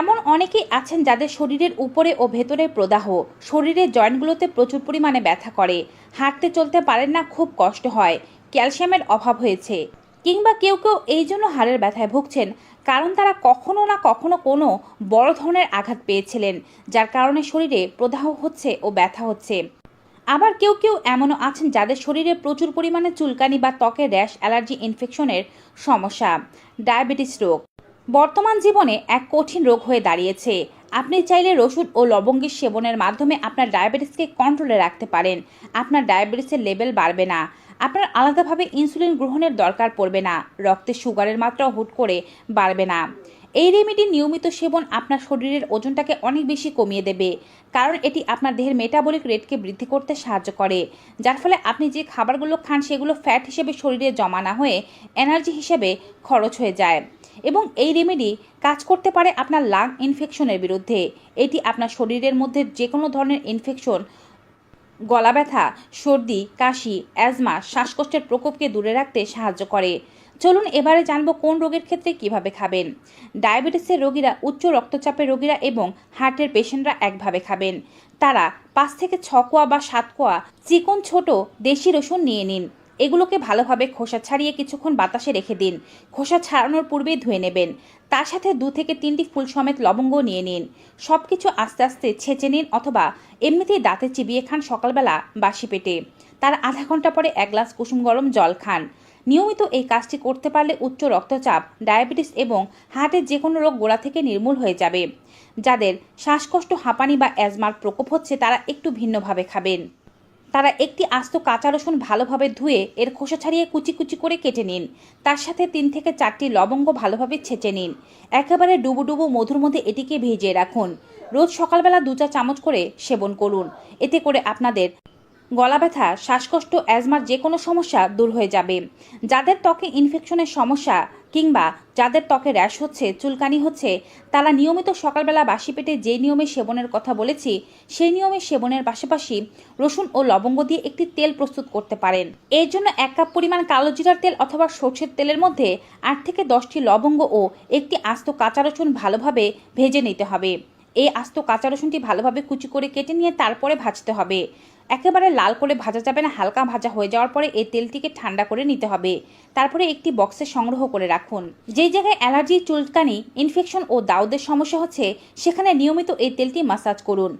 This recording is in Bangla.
এমন অনেকেই আছেন যাদের শরীরের উপরে ও ভেতরে প্রদাহ। শরীরের জয়েন্টগুলোতে প্রচুর পরিমাণে ব্যথা করে। হাঁটতে চলতে পারেন না, খুব কষ্ট হয়। ক্যালসিয়ামের অভাব হয়েছে। কিংবা কেউ কেউ এই জন্য হাড়ের ব্যথায় ভুগছেন, কারণ তারা কখনো না কখনো কোনো বড় ধরনের আঘাত পেয়েছিলেন, যার কারণে শরীরে প্রদাহ হচ্ছে ও ব্যথা হচ্ছে। আবার কেউ কেউ এমনও আছেন যাদের শরীরে প্রচুর পরিমাণে চুলকানি বা ত্বকের র্যাশ, অ্যালার্জি, ইনফেকশনের সমস্যা, ডায়াবেটিস রোগ। বর্তমান জীবনে এক কঠিন রোগ হয়ে দাঁড়িয়েছে। আপনি চাইলে রসুন ও লবঙ্গের সেবনের মাধ্যমে আপনার ডায়াবেটিসকে কন্ট্রোলে রাখতে পারেন। আপনার ডায়াবেটিসের লেভেল বাড়বে না। আপনার আলাদাভাবে ইনসুলিন গ্রহণের দরকার পড়বে না। রক্তে সুগারের মাত্রা হুট করে বাড়বে না। এই রেমেডি নিয়মিত সেবন আপনার শরীরের ওজনটাকে অনেক বেশি কমিয়ে দেবে। কারণ এটি আপনার দেহের মেটাবলিক রেটকে বৃদ্ধি করতে সাহায্য করে। যার ফলে আপনি যে খাবারগুলো খান সেগুলো ফ্যাট হিসেবে শরীরে জমা না হয়ে এনার্জি হিসেবে খরচ হয়ে যায়। এবং এই রেমেডি কাজ করতে পারে আপনার লাং ইনফেকশনের বিরুদ্ধে। এটি আপনার শরীরের মধ্যে যে কোনো ধরনের ইনফেকশন গলা ব্যথা সর্দি, কাশি অ্যাজমা শ্বাসকষ্টের প্রকোপকে দূরে রাখতে সাহায্য করে। চলুন এবারে জানব কোন রোগের ক্ষেত্রে কীভাবে খাবেন। ডায়াবেটিসের রোগীরা, উচ্চ রক্তচাপের রোগীরা এবং হার্টের পেশেন্টরা একভাবে খাবেন। তারা পাঁচ থেকে ছ কোয়া বা সাত কোয়া, চিকন ছোট দেশি রসুন নিয়ে নিন। এগুলোকে ভালোভাবে খোসা ছাড়িয়ে কিছুক্ষণ বাতাসে রেখে দিন। খোসা ছাড়ানোর পূর্বেই ধুয়ে নেবেন। তার সাথে দু থেকে তিনটি ফুল সমেত লবঙ্গ নিয়ে নিন। সব কিছু আস্তে আস্তে ছেঁচে নিন অথবা এমনিতেই দাঁতে চিবিয়ে খান সকালবেলা বাসি পেটে। তার আধা ঘণ্টা পরে এক গ্লাস কুসুম গরম জল খান। নিয়মিত এই কাজটি করতে পারলে উচ্চ রক্তচাপ, ডায়াবেটিস এবং হার্টের যে কোনো রোগ গোড়া থেকে নির্মূল হয়ে যাবে। যাদের শ্বাসকষ্ট, হাঁপানি বা অ্যাজমার প্রকোপ হচ্ছে তারা একটু ভিন্নভাবে খাবেন। তারা একটি আস্ত কাঁচা রসুন ভালোভাবে ধুয়ে এর খোসা ছাড়িয়ে কুচি কুচি করে কেটে নিন। তার সাথে তিন থেকে চারটি লবঙ্গ ভালোভাবে ছেঁচে নিন। একেবারে ডুবু ডুবু মধুর মধ্যে এটিকে ভিজিয়ে রাখুন। রোজ সকালবেলা দু চা চামচ করে সেবন করুন। এতে করে আপনাদের গলা ব্যথা, শ্বাসকষ্ট, অ্যাজমার যে কোনো সমস্যা দূর হয়ে যাবে। যাদের ত্বকে ইনফেকশনের সমস্যা কিংবা যাদের ত্বকে র্যাশ হচ্ছে, চুলকানি হচ্ছে, তারা নিয়মিত সকালবেলা বাসি পেটে যে নিয়মে সেবনের কথা বলেছি, সেই নিয়মে সেবনের পাশাপাশি রসুন ও লবঙ্গ দিয়ে একটি তেল প্রস্তুত করতে পারেন। এর জন্য এক কাপ পরিমাণ কালো জিরার তেল অথবা সর্ষের তেলের মধ্যে আট থেকে দশটি লবঙ্গ ও একটি আস্ত কাঁচা রসুন ভালোভাবে ভেজে নিতে হবে। এই আস্ত কাঁচা রসুনটি ভালোভাবে কুচি করে কেটে নিয়ে তারপরে ভাজতে হবে। একেবারে লাল করে ভাজা যাবে না, হালকা ভাজা হয়ে যাওয়ার পরে এই তেলটিকে ঠান্ডা করে নিতে হবে। তারপরে একটি বক্সে সংগ্রহ করে রাখুন। যেই জায়গায় অ্যালার্জি চুলকানি, ইনফেকশন ও দাউদের সমস্যা হচ্ছে, সেখানে নিয়মিত এই তেলটি মাসাজ করুন।